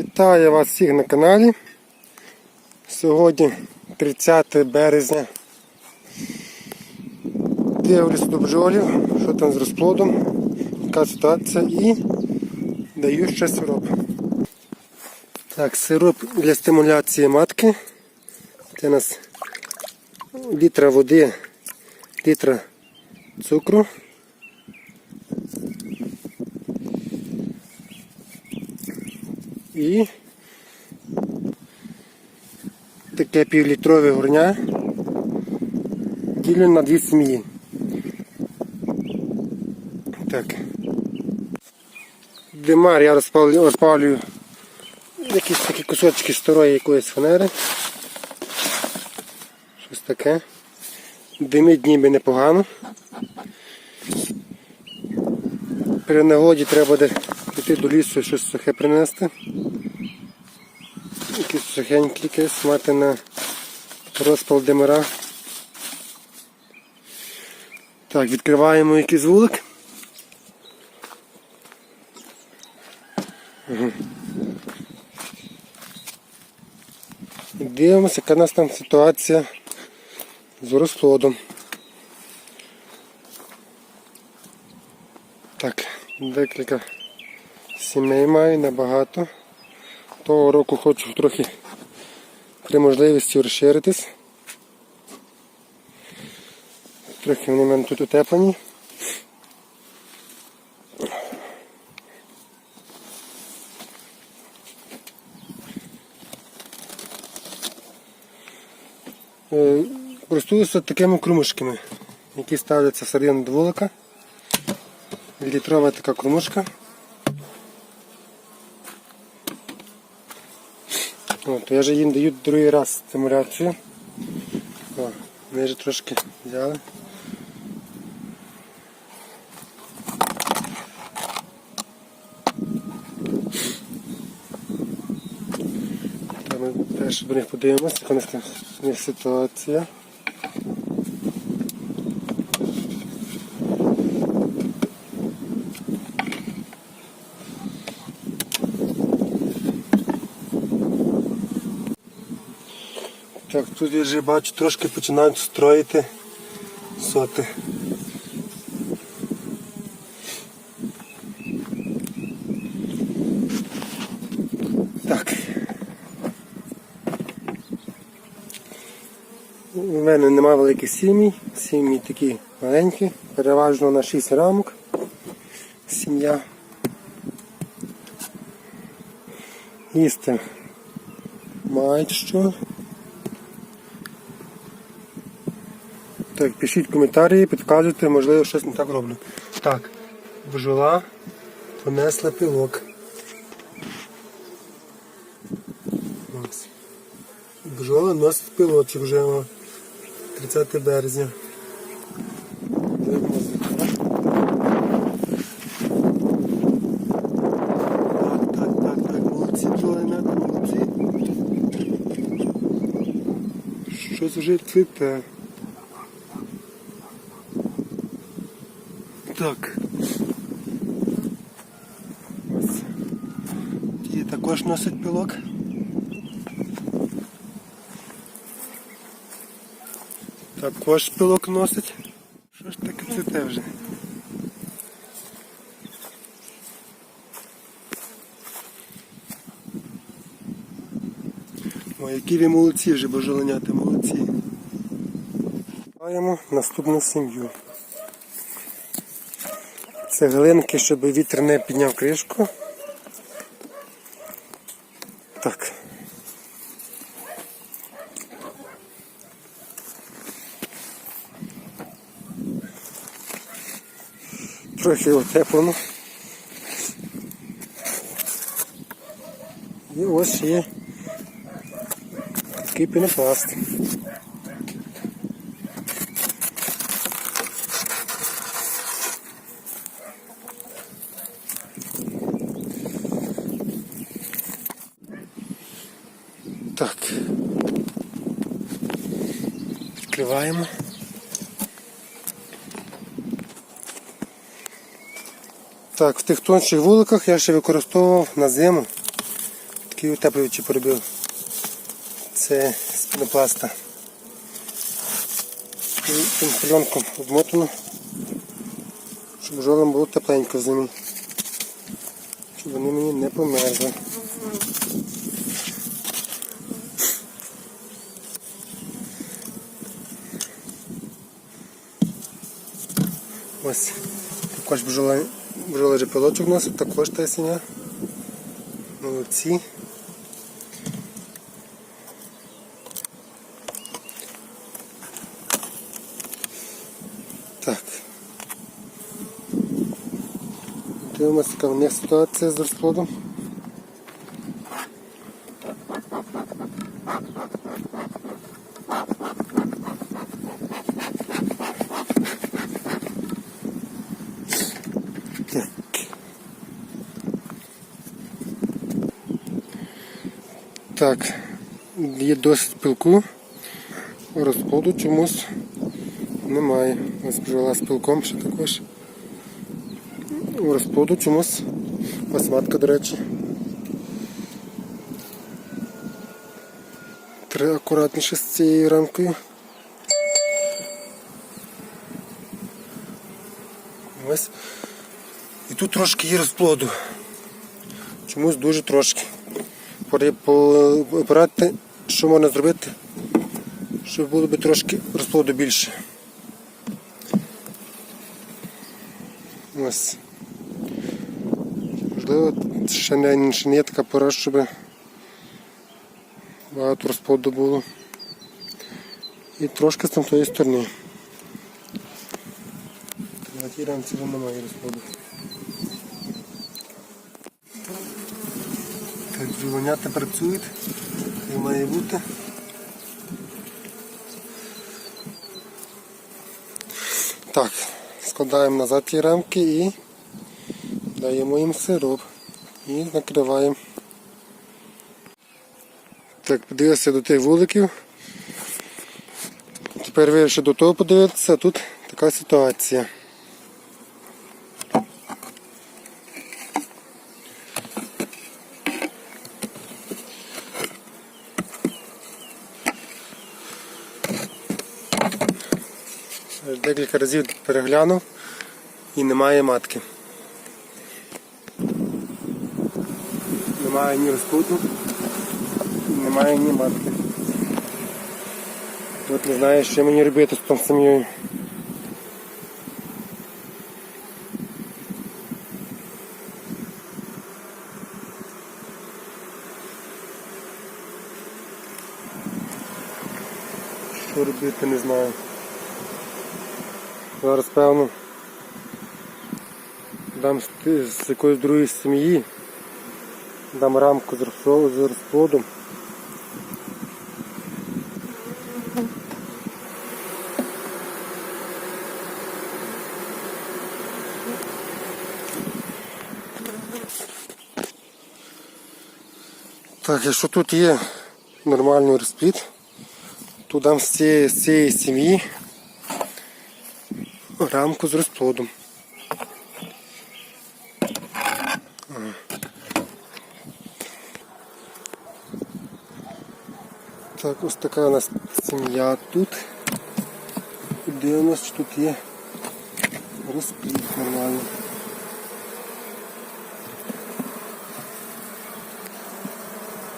Вітаю вас всіх на каналі. Сьогодні 30 березня. Дивлюсь до бджолів, що там з розплодом, яка ситуація і даю ще сироп. Так, сироп для стимуляції матки. Це у нас літра води, літра цукру. І таке півлітрове горня ділю на дві сім'ї. Так. Димар я розпалюю, якісь такі кусочки старої якоїсь фанери. Щось таке. Димить ніби непогано. При нагоді треба піти до лісу і щось сухе принести. Якісь сухенькі якісь мати на розпал димира. Так, відкриваємо якийсь вулик. І дивимося, яка у нас там ситуація з розплодом. Так, декілька сімей маю набагато. Того року хочу трохи при можливості розширитись. Трохи вони в мене тут утеплені. Е, Користуюся такими крумушками, які ставляться всередину до вулика. Літрова така кормушка. От, я вже їм даю другий раз стимуляцію. О, вони вже трошки взяли. Ми теж до них подивимося, яка у них ситуація. Так, тут я вже бачу, трошки починають строїти соти. Так. У мене немає великих сім'ї, сім'ї такі маленькі, переважно на 6 рамок сім'я. Їсти мають що. Так, пишіть коментарі, підказуйте, можливо, щось не так роблю. Так, бджола понесла пілок. Ось. Бджола носить пілочок вже 30 березня. Щось вже цвіте. Так. Ось. Ті також носить пілок. Також пілок носить. Що ж таке цвіте вже? Ой, які молодці вже божоленята, молодці. Маємо наступну сім'ю. Цеглинки, щоб вітер не підняв кришку. Так. Трохи утеплено. І ось є такий пінопласт. Відкриваємо. Так, в тих тонших вуликах я ще використовував на зиму Такий утеплювачі поробив. Це з пінопласта. І Цим пленком обмотано, щоб бджолам було тепленько в зимі. Щоб вони мені не померзли. Ось також бджола, бджола у нас, також тесеня. Молодці. Так. Дивимося, яка в них ситуація з розплодом. Так, є досить пилку, розплоду чомусь немає. Ось бджола з пилком ще також. Розплоду чомусь. Ось матка, до речі. Треба акуратніше з цією рамкою. Ось. І тут трошки є розплоду. Чомусь дуже трошки. Пора порадити, що можна зробити, щоб було б трошки розплоду більше. Ось. Можливо, ще не, ще не є така пора, щоб багато розплоду було. І трошки з тієї сторони. На тій рамці немає розплоду. Бджоленята працюють, як має бути. Так, складаємо назад ті рамки і даємо їм сироп і накриваємо. Так, подивився до тих вуликів. Тепер вирішив до того подивитися, тут така ситуація. Декілька разів переглянув і немає матки. Немає ні розпуту, немає ні матки. Тут не знаю, що мені робити з тим сім'єю. Що робити, не знаю. Зараз певно дам з, якоїсь другої сім'ї, дам рамку з розплодом. Так, якщо тут є нормальний розплід, то дам з цієї, з цієї сім'ї рамку з розплодом. Так, ось така у нас сім'я тут. І дивимось, що тут є розплід нормальний.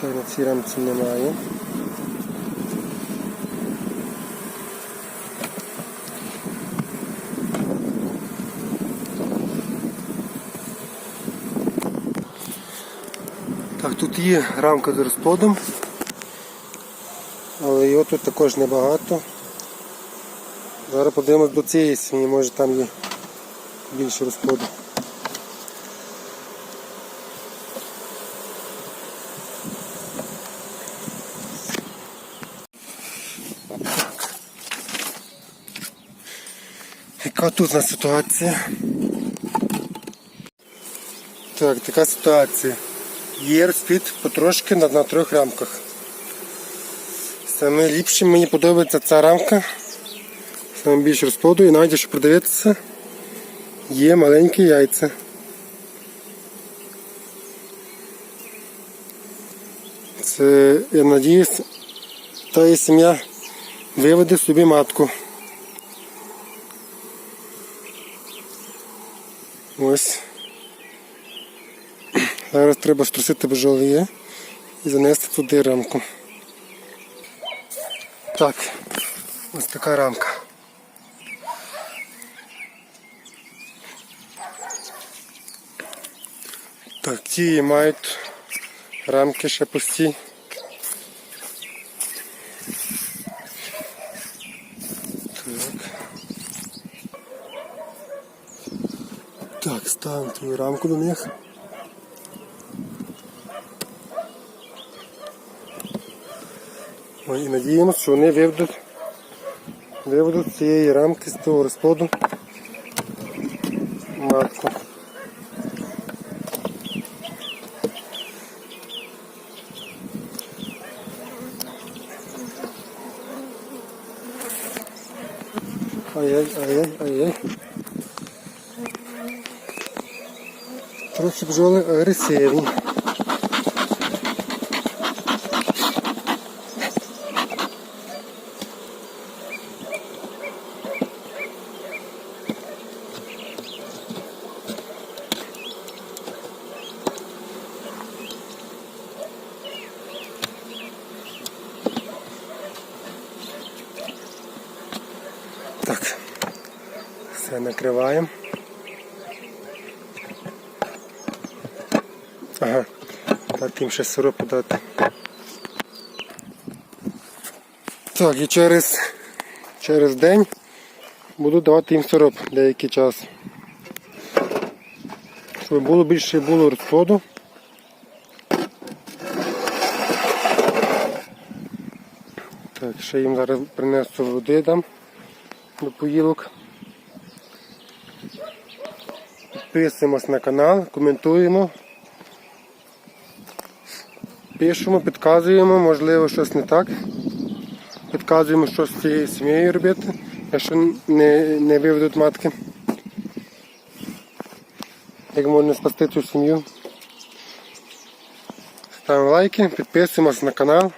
Так, на цій рамці немає. Тут є рамка з розплодом, але його тут також небагато. Зараз подивимось до цієї сім'ї, може там є більше розплоду. Яка тут ситуація? Так, така ситуація. Є розплід потрошки на, на трьох рамках. Саме ліпше мені подобається ця рамка. Саме більше розплоду і навіть якщо продивитися, є маленькі яйця. Е, Я надіюсь, та і сім'я виведе собі матку. Ось. Зараз треба струсити бджоли і занести туди рамку. Так, ось така рамка. Так, ті мають рамки ще пусті. Так. Так, ставимо твою рамку до них. І надіємося, що вони виведуть, виведуть з цієї рамки з того розплоду матку. Ай-яй, ай-яй, ай-яй. Трохи бджоли агресивні. Накриваємо. Ага, так їм ще сироп подати. Так, і через, через день буду давати їм сироп деякий час. Щоб було більше було розплоду. Так, ще їм зараз принесу води дам до поїлок. Підписуємось на канал, коментуємо. Пишемо, підказуємо, можливо щось не так. Підказуємо, що з цією сім'єю робити, якщо не, не виведуть матки. Як можна спасти цю сім'ю. Ставимо лайки, підписуємось на канал.